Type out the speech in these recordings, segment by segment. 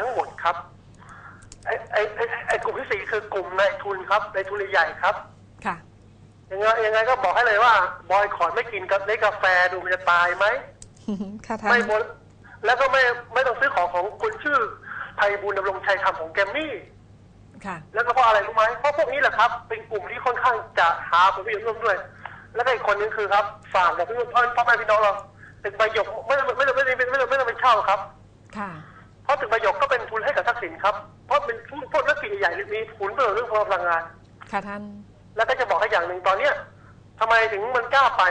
ทั้งหมดครับไอ้ไอ้ไอ้กลุ่มที่สี่คือกลุ่มในทุนครับในายทุนใหญ่ครับ ค่ะ ยังไงยังไงก็บอกให้เลยว่า บอยคอตไม่กินกับเล็กาแฟดูมันจะตายไหมค่ะท่านไม่บนแล้วก็ไม่ไม่ต้องซื้อของของคนชื่อไพบุญดำรงชัยคำของแกมมี่ ค่ะ แล้วก็เพราะอะไรรู้ไหมเพราะพวกนี้แหละครับ เป็นกลุ่มที่ค่อนข้างจะหาผลประโยชน์ร่วมด้วย แล้วก็อีกคนนึงคือครับฝากกับพี่พ่อพ่อแม่พี่น้องเราเป็นประโยชน์ไม่ไม่ไม่ไม่ไม่ไม่ไม่ต้องไปเช่าครับ ค่ะ ราะตึกใบหยกก็เป็นทุนให้กับทักษิณครับ เพราะเป็นทุนพวกนักกิจใหญ่ๆมีผลประโยชน์เรื่องพลังงาน ค่ะท่าน แล้วก็จะบอกให้อย่างหนึ่งตอนเนี้ยทำไมถึงมันกล้าไป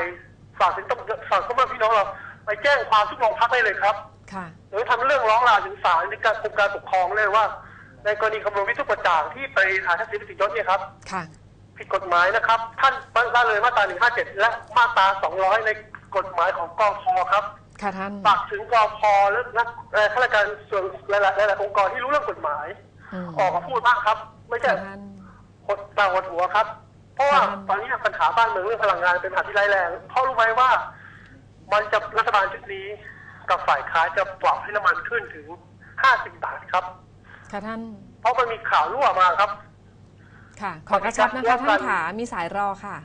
ฝากถึงต้องฝากพ่อแม่พี่น้องเรา ไปแจ้งความทุกโรงพักได้เลยครับ ค่ะ หรือทำเรื่องร้องลาถึงศาลในการกรมการปกครองเลยว่า ในกรณีคำนวณวิทุกประจ่างที่ไปหาทักษิณปิติยศเนี่ยครับ ค่ะ ผิดกฎหมายนะครับ ท่านละเลยมาตรา 157 และมาตรา 200 ในกฎหมายของกองพครับ ค่ะท่านฝากถึงกองพและนักเอ่อข้าราชการส่วนหลายๆหลายๆองค์กรที่รู้เรื่องกฎหมายอืมออกมาพูดบ้างครับ ไม่ใช่ค่ะท่านหดตาหดหัวครับ เพราะว่าค่ะตอนนี้ปัญหาบ้านเมืองเรื่องพลังงานเป็นปัญหาที่ร้ายแรงเพราะรู้ไหมว่า มันจะรัฐบาลชุดนี้กับฝ่ายค้านจะปรับให้น้ำมันขึ้นถึง50บาทครับ ค่ะท่าน เพราะมันมีข่าวรั่วมาครับ ค่ะ ขอกระชับนะคะท่านขามีสายรอค่ะ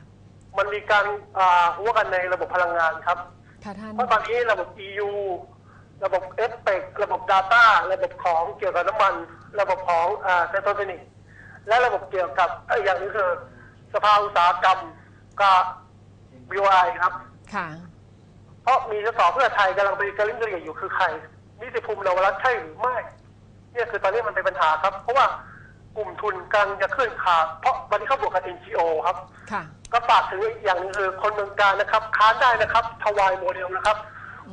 มันมีการอ่าหัวกันในระบบพลังงานครับ ค่ะท่าน เพราะตอนนี้ระบบ EU ระบบเอฟเ c ระบบ Data ระบบของเกี่ยวกับน้ำมัน ระบบของอ่าเซนโตเฟนิกและระบบเกี่ยวกับเอ้ยอย่างนี้คือสภาอุตสาหกรรมกับ BOI ครับ ค่ะ เพราะมีสสเพื่อไทยกำลังไปกระลิ้งกระเหลี่ยอยู่คือใครนิติภูมินวรัตน์ใช่หรือไม่เนี่ยคือตอนนี้มันเป็นปัญหาครับ เพราะว่ากลุ่มทุนกำลังจะขึ้นขาเพราะวันนี้เขาบวกกับ NGO ครับ ค่ะ ก็ฝากถึงอีกอย่างหนึงคือคนเมืองการนะครับ ค้านได้นะครับทวายโมเดลนะครับ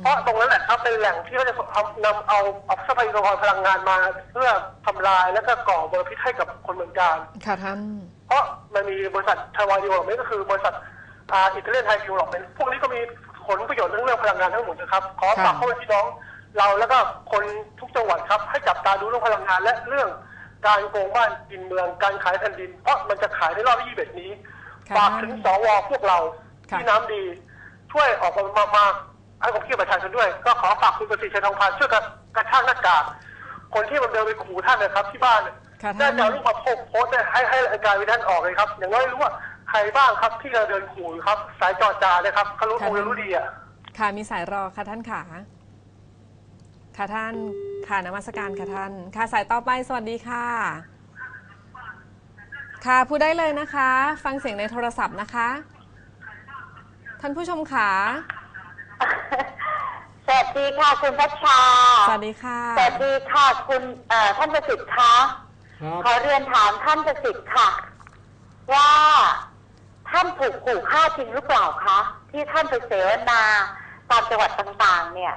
เพราะตรงนั้นแหละครับเป็นแหล่งที่เขาจะเอานำเอาเอาทรัพยากรพลังงานมา เพื่อทำลายและก็ก่อมลพิษให้กับคนเมืองการ ค่ะท่าน เพราะมันมีบริษัททวายดีวลลอปเมนต์ก็คือบริษัทอ่าอิตาเลียนไทยดีวลลอปเมนต์พวกนี้ก็มีผลประโยชน์เรื่องเรื่องพลังงานทั้งหมดนะครับ ขอฝากค่ะพ่อแม่พี่น้องเราแล้วก็คนทุกจังหวัดครับ ให้จับตาดูเรื่องพลังงานและเรื่องการโกงบ้านกินเมืองการขายแผ่นดิน เพราะมันจะขายในรอบยี่สิบนี้ค่ะ ฝากถึงสวพวกเราค่ะที่น้ำดี ช่วยออกมามามาให้ผมเกี่ยวประชาชนด้วย ก็ขอฝากคุณประสิทธิ์ชัยทองพานช่วยกันกระชากหน้ากากคนที่มันเดินไปขู่ท่านนะครับ ที่บ้านเนี่ยค่ะน่าท่านจะเอารูปมาโพสต์โพสต์ให้ให้รายการวิทันออกเลยครับ อย่างน้อยรู้ว่าใครบ้างครับที่กำลังเดินขู่อยู่ครับ สายจอจาเลยครับเขารู้ค่ะคงจะรู้ดีอะค่ะมีสายรอค่ะท่านขาค่ะท่านค่ะนมัสการค่ะท่าน ค่ะสายต่อไปสวัสดีค่ะ ค่ะพูดได้เลยนะคะ ฟังเสียงในโทรศัพท์นะคะ ท่านผู้ชมขาสวัสดีค่ะคุณพัชชา สวัสดีค่ะ สวัสดีค่ะคุณเอ่อท่านประสิทธิ์คะครับขอเรียนถามท่านประสิทธิ์ค่ะ ว่าท่านถูกขู่ฆ่าจริงหรือเปล่าคะที่ท่านไปเสวนาตามจังหวัดต่างๆ เนี่ย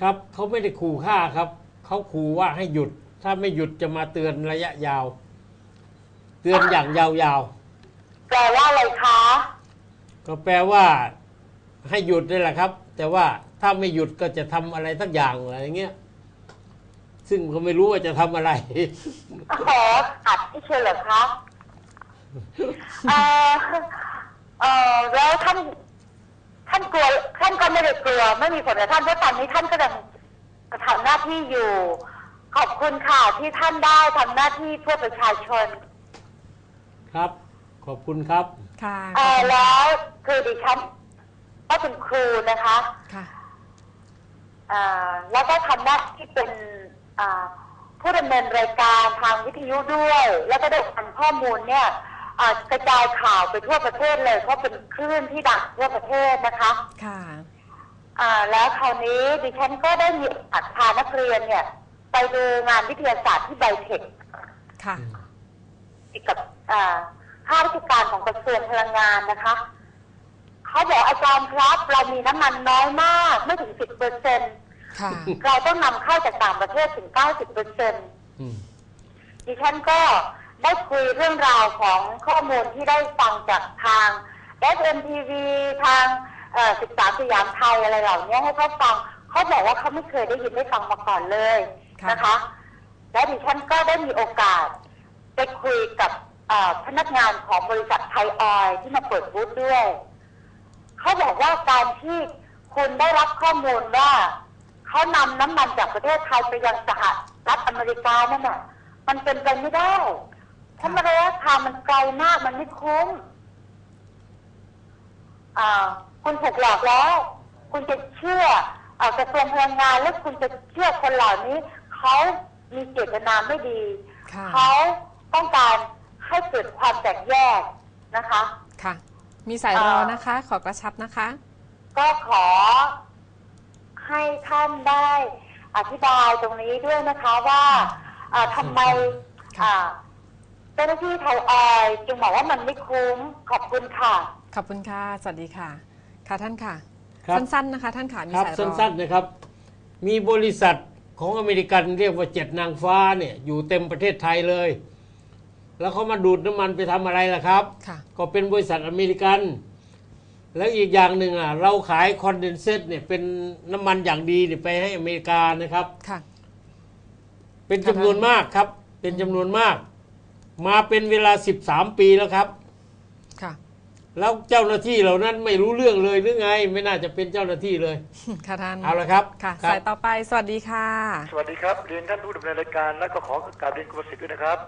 ครับเขาไม่ได้ขู่ฆ่าครับ เขาขู่ว่าให้หยุด ถ้าไม่หยุดจะมาเตือนระยะยาว เตือนอย่างยาวแปลว่าอะไรคะ ๆ ก็แปลว่า ให้หยุดนี่แหละครับ แต่ว่าถ้าไม่หยุดก็จะทำอะไรสักอย่างอะไรอย่างเงี้ยซึ่งก็ไม่รู้ว่าจะทำอะไร ขออัดที่เชิญเหรอคะ เอ่อเอ่อแล้วท่าน ท่านกลัว ท่านก็ไม่ได้กลัว ไม่มีผลกับท่านเพราะตอนนี้ท่านก็ยังทำหน้าที่อยู่ ขอบคุณค่ะที่ท่านได้ทำหน้าที่เพื่อประชาชน ครับ ขอบคุณครับ ค่ะเอ่อแล้วคือดิฉันก็เป็นครูนะคะค่ะเอ่อแล้วก็ทำหน้าที่เป็นอ่าผู้ดำเนินรายการทางวิทยุด้วย แล้วก็ได้ทำข้อมูลเนี่ยอ่ากระจายข่าวไปทั่วประเทศเลย เพราะเป็นคลื่นที่ดังทั่วประเทศนะคะ ค่ะ อ่าแล้วคราวนี้ดิฉันก็ได้มีโอัดพานักเรียนเนี่ย ไปดูงานวิทยาศาสตร์ที่ไบเทคค่ะเกี่ยว กับอ่าข้าราชการของกระทรวงพลังงานนะคะเขาบอกอาจารย์ครับเรามีน้ำมันน้อยมาก ไม่ถึงสิบเปอร์เซ็นค่ะเราต้องนำเข้าจากต่างประเทศถึงเก้าสิบเปอร์เซ็นอืมดิฉันก็ได้คุยเรื่องราวของข้อมูลที่ได้ฟังจากทาง SMTV ทางเอ่อศึกษาสยามไทยอะไรเหล่านี้ให้เขาฟังเขาบอกว่าเขาไม่เคยได้ยินได้ฟังมาก่อนเลยค่ะนะคะ และดิฉันก็ได้มีโอกาส ไปคุยกับเอ่อพนักงานของบริษัทไทยออยล์ที่มาเปิดบูธด้วยเขาบอกว่าการที่คุณได้รับข้อมูลว่าเขานำน้ำมันจากประเทศไทยไปยังสหรัฐอเมริกานั่นน่ะ มันเป็นไปไม่ได้เพราะมันระยะทางมันไกลมากมันไม่คุ้มอ่าคุณถูกหลอกแล้ว คุณจะเชื่ออ่ากระทรวงพลังงานแล้วคุณจะเชื่อคนเหล่านี้เขามีเจตนาไม่ดีค่ะเขา ต้องการให้เกิดความแตกแยกนะคะ ค่ะ มีสายรอเอ่อนะคะ ขอกระชับนะคะ ก็ขอให้ท่านได้อธิบายตรงนี้ด้วยนะคะว่าอ่าทำไมค่ะอ่าเจ้าหน้าที่ไทยออยล์จึงบอกว่ามันไม่คุ้มขอบคุณค่ะ ขอบคุณค่ะ สวัสดีค่ะ ค่ะท่านค่ะครับสั้นๆนะคะ ท่านค่ะมีครับสายรอสั้นๆนะครับ มีบริษัทของอเมริกันเรียกว่าเจ็ดนางฟ้าเนี่ยอยู่เต็มประเทศไทยเลย แล้วเขามาดูดน้ำมันไปทำอะไรล่ะครับ ค่ะ ก็เป็นบริษัทอเมริกัน แล้วอีกอย่างหนึ่งอะเราขายคอนเดนเซตเนี่ยเป็นน้ำมันอย่างดีเนี่ยไปให้อเมริกานะครับ ค่ะ เป็นจำนวนมากครับ เป็นจำนวนมาก มาเป็นเวลา 13 ปีแล้วครับ ค่ะ แล้วเจ้าหน้าที่เหล่านั้นไม่รู้เรื่องเลยหรือไง ไม่น่าจะเป็นเจ้าหน้าที่เลย ค่ะท่าน เอาละครับค่ะครับ สายต่อไป สวัสดีค่ะ สวัสดีครับ เรียนท่านผู้ดำเนินรายการและก็ขอกราบเรียนคุณประสิทธิ์ด้วยนะครับ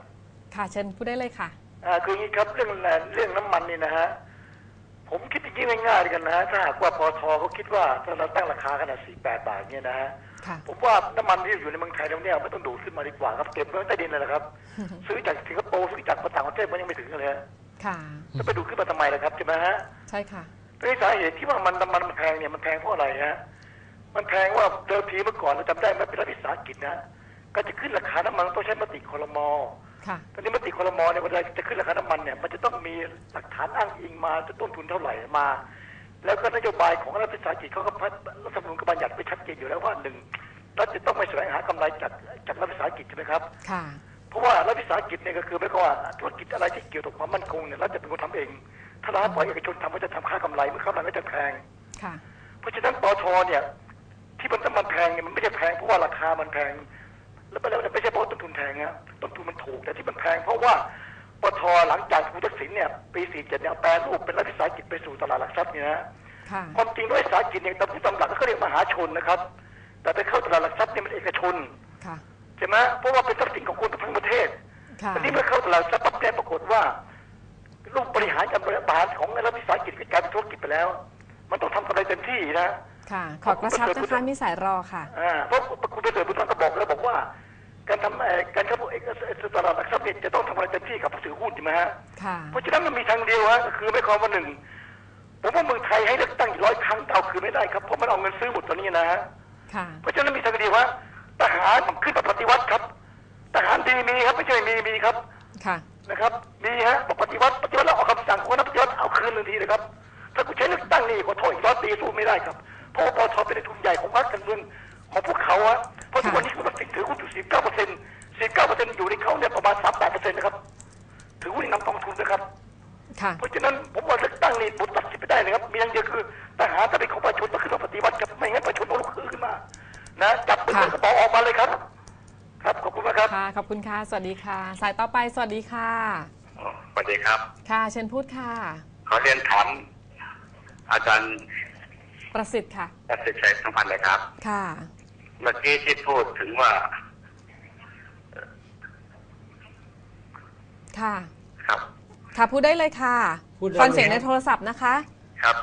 ค่ะเชิญพูดได้เลยค่ะอ่าคืออย่างนี้ครับเรื่องเรื่องน้ำมันนี่นะฮะผมคิดอย่างนี้ง่ายๆกันนะฮะถ้าหากว่าปอทเขาคิดว่าถ้าเราตั้งราคาขนาดสี่แปดบาทเนี่ยนะฮะค่ะผมว่าน้ำมันที่อยู่ในเมืองไทยเราเนี่ยไม่ต้องดูดขึ้นมาดีกว่าครับเก็บไว้ใต้ดินเลยนะครับ ซื้อจากสิงคโปร์ซื้อจากต่างประเทศมันยังไม่ถึงเลยฮะค่ะจะไปดูดขึ้นมาทำไมล่ะครับใช่ไหมฮะใช่ค่ะด้วยสาเหตุที่ว่ามันน้ำมันมันแพงเนี่ยมันแพงเพราะอะไรฮะมันแพงว่าเดิมทีเมื่อก่อนเราจำได้ไหมเป็นรัฐวิสาหกิจนะก็จะขึ้นราคาน้ำมันต้องใช้มติคอรมอค่ะ ตอนนี้มติคอรมอเนี่ยเวลาจะขึ้นราคาน้ำมันเนี่ยมันจะต้องมีหลักฐานอ้างอิงมาจะต้นทุนเท่าไหร่มา แล้วก็นโยบายของรัฐวิสาหกิจเขาก็พัฒรัฐธรรมนูญก็บัญญัติไว้ชัดเจนอยู่แล้วว่าหนึ่งรัฐจะต้องไม่แสวงหากำไรจากจากรัฐวิสาหกิจใช่ไหมครับค่ะเพราะว่ารัฐวิสาหกิจเนี่ยก็คือไม่ก็ว่าธุรกิจอะไรที่เกี่ยวกับความมั่นคงเนี่ยรัฐจะเป็นคนทำเอง ถ้ารัฐปล่อยเอกชนทำก็จะทำค่ากำไรเมื่อค่ากำไรก็จะแพงค่ะ เพราะฉะนั้นปอทเนี่ยที่มันน้ำมันแพงเนี่ยมันไม่ใช่แพงเพราะว่าราคามันแพง แล้วไม่ไม่ใช่เพราะต้นทุนแพงอะต้นทุนมันถูกแต่ที่มันแพงเพราะว่าปทหลังจากคุณทักษิณเนี่ยปี 47 เนี่ยแปลรูปเป็นรัฐวิสาหกิจไปสู่ตลาดหลักทรัพย์เนี่ยนะค่ะความจริงรัฐวิสาหกิจเนี่ยตามผู้ตำหลักก็เขาเรียกมหาชนนะครับ แต่ไปเข้าตลาดหลักทรัพย์เนี่ยมันเอกชนค่ะใช่ไหมเพราะว่าเป็นทรัพย์สินของคนทั้งประเทศค่ะอันนี้เมื่อเข้าตลาดหลักทรัพย์ปั๊บเนี่ยปรากฏว่าลูกบริหารการบริหารของรัฐวิสาหกิจกลายเป็นธุรกิจไปแล้ว มันต้องทำกำไรเต็มที่นะค่ะ ขอกระชับนะคะมีสายรอค่ะอ่าเพราะคุณประเสริฐบุญรัตน์ก็บอกแล้วบอกว่า การทำเอ่อการเข้าเอกตลาดหลักทรัพย์เนี่ยจะต้องทำอะไรเต็มที่กับผู้ถือหุ้นใช่ไหมฮะค่ะเพราะฉะนั้นมันมีทางเดียวฮะก็คือไม่ความว่าหนึ่งผมว่าเมืองไทยให้เลือกตั้งอีกร้อยครั้งเอาคืนไม่ได้ครับเพราะมันเอาเงินซื้อหมดตอนนี้นะฮะค่ะเพราะฉะนั้นมีทางเดียวฮะทหารต้องขึ้นมาปฏิวัติครับทหารดีมีครับไม่ใช่มีมีครับค่ะนะครับมีฮะบอกปฏิวัติปฏิวัติแล้วออกคำสั่งคนนั้นปฏิวัติเอาคืนทันทีเลยครับถ้าคุณใช้เลือกตั้งนี่ขอโทษอีกร้อยปีสู้ไม่ได้ครับเพราะว่าปทเป็นในทุนใหญ่ของพรรคการเมืองของพวกเขาอะ เพราะทุกวันนี้คุณมันถือหุ้นอยู่สิบเก้าเปอร์เซ็นต์สิบเก้าเปอร์เซ็นต์อยู่ในเขาเนี่ยประมาณสามแปดเปอร์เซ็นต์นะครับถือหุ้นในนำกองทุนนะครับค่ะเพราะฉะนั้นผมว่าเลือกตั้งนี่บุตรตัดสินไปได้นะครับ มีอย่างเดียวคือทหารถ้าเป็นของประชาชนต้องขึ้นมาปฏิวัติครับไม่งั้นประชาชนต้องลุกขึ้นมา นะจับปืนค่ะกระบอกออกมาเลยครับ ครับขอบคุณมากครับค่ะขอบคุณค่ะสวัสดีค่ะ สายต่อไปสวัสดีค่ะอ๋อสวัสดีครับ ค่ะเชิญพูดค่ะ ขอเรียนถามอาจารย์ประสิทธิ์ค่ะประสิทธิ์ชัยสัมพันธ์เลยครับ ค่ะ เมื่อกี้ที่พูดถึงว่า ค่ะ ครับ ค่ะพูดได้เลยค่ะพูดได้ฟังเสียงเลยในโทรศัพท์นะคะ ครับ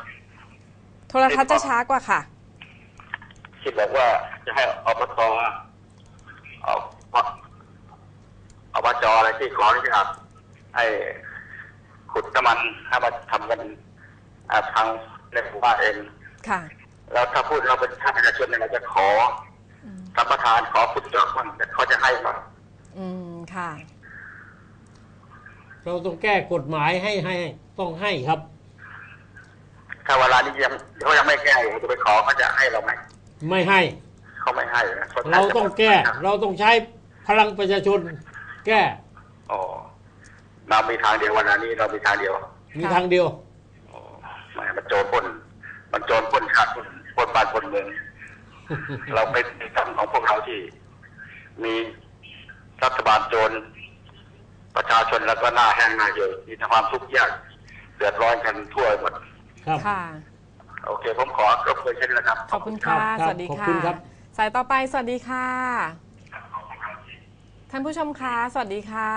โทรทัศน์จะช้ากว่าค่ะ ที่บอกว่าจะให้อบตเอาอบจอะไรที่ขออนุญาตให้ขุดน้ำมันให้มาทำกันอ่าทางในหมู่บ้านเอง ค่ะ แล้วถ้าพูดเราเป็นภาคประชาชนเนี่ยเราจะขอ รับประทานขอขุดเจาะมันแต่เขาจะให้มาอืมค่ะ เราต้องแก้กฎหมายให้ให้ต้องให้ครับ ถ้าเวลานี้ยังเขายังไม่แก้อยู่จะไปขอเขาจะให้เราไหมไม่ให้ เขาไม่ให้นะเราต้องแก้ เราต้องใช้พลังประชาชน แก้อ๋อเรามีทางเดียววันนี้เรามีทางเดียวมีทางเดียวอ๋อไม่มันโจรปล้นมันโจรปล้นชาติปล้นปล้นบ้านปล้นเมือง เราเป็นกรรมของพวกเราที่ มีรัฐบาลโจรประชาชนแล้วก็หน้าแห้งหน้าเหี่ยวมีแต่ความทุกข์ยากเดือดร้อนกันทั่วหมดครับค่ะ โอเค ผมขอรบกวนเช่นนี้นะครับ ขอบคุณครัค่ะบครับสวัสดีขอบค่ะคุณครับสายต่อไปสวัสดีค่ะ ท่านผู้ชมคะสวัสดีค่ะ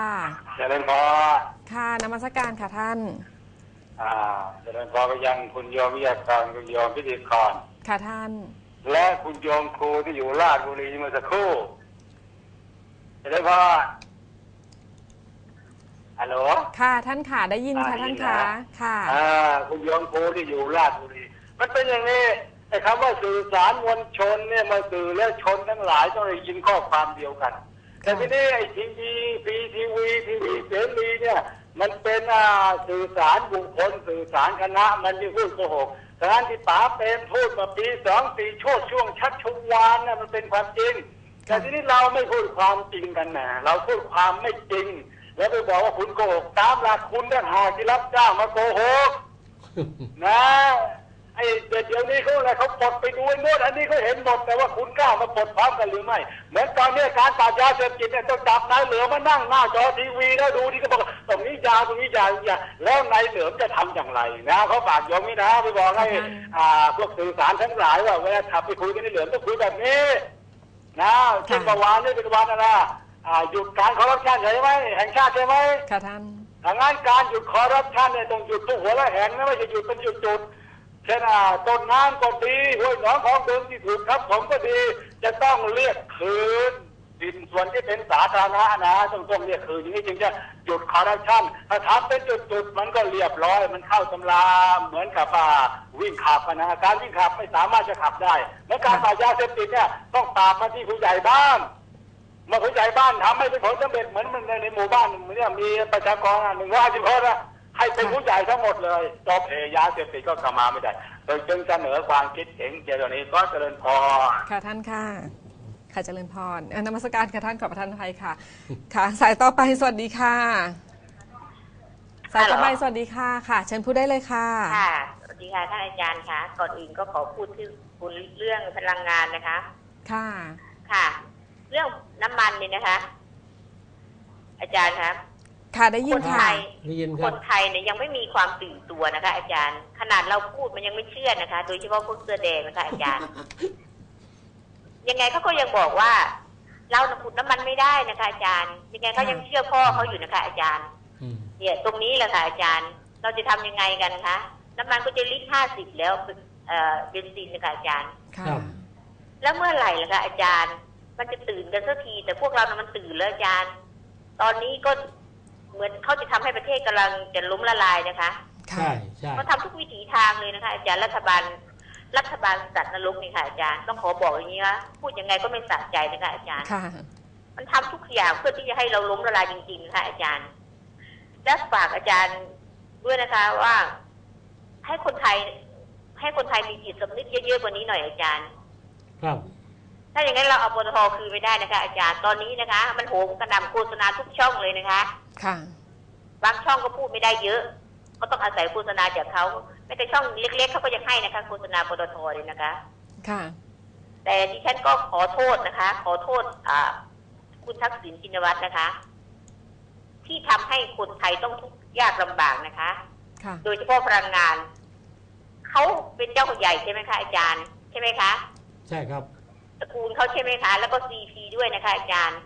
เจริญพรค่ะนมัสการค่ะท่าน อ่าเจริญพรไปยังคุณโยมวิทยากรคุณโยมพิธีกรค่ะท่าน และคุณโยมครูที่อยู่ราชบุรีเมื่อสักครู่เจริญพรฮัลโหลค่ะท่านค่ะได้ยินค่ะอ่าท่านได้ยินค่ะนะค่ะอ่าคุณโยมครูที่อยู่ราชบุรี มันเป็นอย่างนี้ไอ้คำว่าสื่อสารมวลชนเนี่ยมาสื่อและชนทั้งหลายต้องได้ยินข้อความเดียวกัน แต่ทีนี้ไอ้ทีวีพีทีวีทีวีเสรีเนี่ย มันเป็นอ่าสื่อสารบุคคลสื่อสารคณะมันที่พูดโกหก แต่อันที่ป๋าเปรมพูดมาปีสองปีโชดช่วงชักชวานน่ะมันเป็นความจริง แต่ทีนี้เราไม่พูดความจริงกันนะเราพูดความไม่จริง แล้วไปบอกว่าคุณโกหกตามหลักคุณต่างหากที่รับจ้างมาโกหกนะ ไอ้เดี๋ยวนี้เขาอะไรเขาปลดไปดูไอ้โน่นอันนี้เขาเห็นหมดแต่ว่าคุณกล้ามาปลดพร้อมกันหรือไม่ เหมือนตอนนี้การปราบยาเสพติดเนี่ยต้องจับนายเหลือมานั่งหน้าจอทีวีแล้วดูที่เขาบอกตรงนี้ยาตรงนี้ยาตรงนี้ยาแล้วนายเหลือมจะทำอย่างไรนะเขาฝากโยมนี่นะไปบอกให้อ่าพวกสื่อสารทั้งหลายว่าเวลาขับไปคุยกันในเหลือมต้องคุยแบบนี้นะเช่นเมื่อวานนี่เป็นวันอะไรอ่าหยุดการคอร์รัปชันใช่ไหมแห่งชาติใช่ไหมค่ะท่านทางงานการหยุดคอร์รัปชันเนี่ยต้องหยุดทุกหัวและแห่งนะไม่ใช่หยุดเป็นจุดๆ เช่นอ่าต้นน้ำก็ดีห้วยหนองของเดิมที่ถูกทับผมก็ดี จะต้องเรียกคืนสินส่วนที่เป็นสาธารณะนะต้องต้องเรียกคืนอย่างนี้จึงจะหยุดคอร์รัปชันถ้าทำเป็นจุดๆมันก็เรียบร้อย มันเข้าตำราเหมือนกับอ่าวิ่งขับนะการวิ่งขับไม่สามารถจะขับได้เหมื่อการปราบยาเสพติดเนี่ยต้องปราบมาที่ผู้ใหญ่บ้านมื่อผู้ใหญ่บ้านทำให้เป็นผลสำเร็จเหมือนมันในในหมู่บ้านเนี่ยมีประชากรหนึ่งร้อยสิบคนนะ ให้เป็นผู้ใหญ่ทั้งหมดเลยจบเอยาเสพติดก็กลับมาไม่ได้โดยจึงเสนอความคิดเห็นเกี่ยวกับนี้ก็เจริญพรค่ะท่านค่ะ ค่ะเจริญพรเอ่อนมัสการค่ะท่านขอบพระท่านอภัยค่ะ ค่ะ สายต่อไปสวัสดีค่ะ สายต่อไปสวัสดีค่ะค่ะ เชิญพูดได้เลยค่ะ ค่ะ สวัสดีค่ะท่านอาจารย์คะก่อนอื่นก็ขอพูดที่คุณเรื่องพลังงานนะคะ ค่ะ ค่ะ เรื่องน้ำมันนี่นะคะ อาจารย์ครับ ค่ะได้ยิคนนค่ะไทยได้ยินคครับ นไทยเนี่ยยังไม่มีความตื่นตัวนะคะ อาจารย์ ขนาดเราพูดมันยังไม่เชื่อนะคะ โดยเฉพาะพวกเสื้อแดงนะคะ อาจารย์ ยังไงเขาก็ยังบอกว่า เราน่ะขุดน้ำมันไม่ได้นะคะ อาจารย์ ยังไงเขายังเชื่อพ่อเขาอยู่นะคะ อาจารย์ อืมเนี่ยตรงนี้แหละค่ะอาจารย์ เราจะทำยังไงกันคะน้ำมันก็จะลิตรห้าสิบแล้วเอ่อเบนซินนะคะอาจารย์ ค่ะ ครับ แล้วเมื่อไหร่ล่ะคะอาจารย์ มันจะตื่นกันสักที แต่พวกเรานะมันตื่นแล้วอาจารย์ ตอนนี้ก็ เหมือนเขาจะทำให้ประเทศกำลังจะล้มละลายนะคะค่ะใช่ใช่เขาทำทุกวิถีทางเลยนะคะ อาจารย์รัฐบาล รัฐบาลสัตว์นรกนี่ค่ะอาจารย์ต้องขอบอกอย่างนี้ว่าพูดยังไงก็ไม่สะใจนะคะอาจารย์ค่ะมันทำทุกอย่างเพื่อที่จะให้เราล้มละลายจริง ๆ ค่ะ อาจารย์และฝากอาจารย์ด้วยนะคะว่า ให้คนไทย ให้คนไทยมีจิตสำนึกเยอะๆกว่านี้หน่อยอาจารย์ ครับ ถ้าอย่างนั้นเราเอาปตทคืนไม่ได้นะคะ อาจารย์ตอนนี้นะคะ มันโหมกระหน่ำโฆษณาทุกช่องเลยนะคะ ค่ะบางช่องก็พูดไม่ได้เยอะ ก็ต้องอาศัยโฆษณาจากเขาแม้แต่ช่องเล็ก ๆเขาก็ยังให้นะคะ โฆษณาปตทเลยนะคะ ค่ะ แต่ดิฉันก็ขอโทษนะคะ ขอโทษอ่าคุณทักษิณชินวัตรนะคะ ที่ทำให้คนไทยต้องทุกข์ยากลำบากนะคะค่ะโดยเฉพาะพลังงาน เขาเป็นเจ้าใหญ่ใช่ไหมคะอาจารย์ ใช่ไหมคะ ใช่ครับตระ กูลเขาใช่ไหมคะ แล้วก็ซีพีด้วยนะคะอาจารย์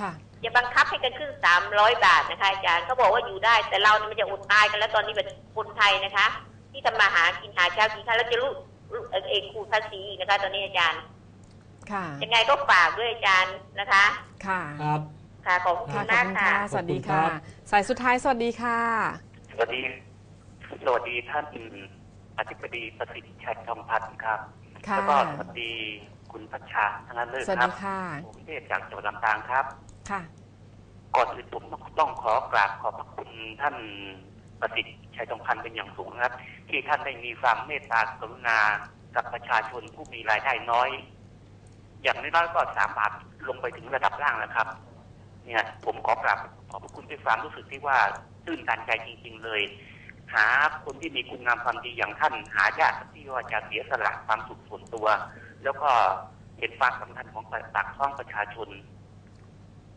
ค่ะอย่าบังคับให้กันขึ้นสามร้อยบาทนะคะอาจารย์เขาบอกว่าอยู่ได้ แต่เราเนี่ยมันจะอดตายกันแล้วตอนนี้เป็นคนไทยนะคะ ที่ทำมาหากินหาเช้ากินข้าวแล้วจะรู้รู้เอ่อเอกคูภาษีอีกนะคะ ตอนนี้อาจารย์ ค่ะยังไงก็ฝากด้วยอาจารย์นะคะ ค่ะครับค่ะขอบคุค่ะณขอบมากคุณค่ะค่ะ สวัสดีค่ะขอบคุณครับสายสุดท้ายสวัสดีค่ะ สวัสดี สวัสดีท่านอธิบดีประสิทธิ์ชัยทองพันธ์ครับค่ะแล้วก็สวัสดี คุณพัชชาทั้งนั้นเลยสวัสครัดีบค่ะ ผมเทพจากจังหวัดลำปางครับ ค่ะ ก่อนอื่นผมต้องขอกราบขอบพระคุณท่านประสิทธิ์ชัยทองพันธ์เป็นอย่างสูงนะครับ ที่ท่านได้มีความเมตตากรุณากับประชาชนผู้มีรายได้น้อย อย่างน้อยๆก็สามบาทลงไปถึงระดับล่างนะครับ เนี่ย ผมขอกราบขอบพระคุณด้วยความรู้สึกที่ว่าตื้นตันใจจริง ๆ เลย หาคนที่มีคุณงามความดีอย่างท่านหายากที่ว่าจะเสียสละความสุขส่วนตัว แล้วก็เห็นความสำคัญของปากท้องประชาชน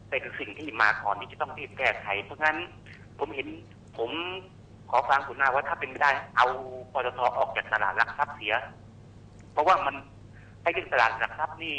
เป็นสิ่งที่มาก่อนที่จะต้องรีบแก้ไข เพราะงั้นผมเห็นผมขอฟังคุณหน้าว่าถ้าเป็นไม่ได้ เอาปตทออกจากตลาดหลักทรัพย์เสีย เพราะว่ามันให้เรื่องตลาดหลักทรัพย์นี่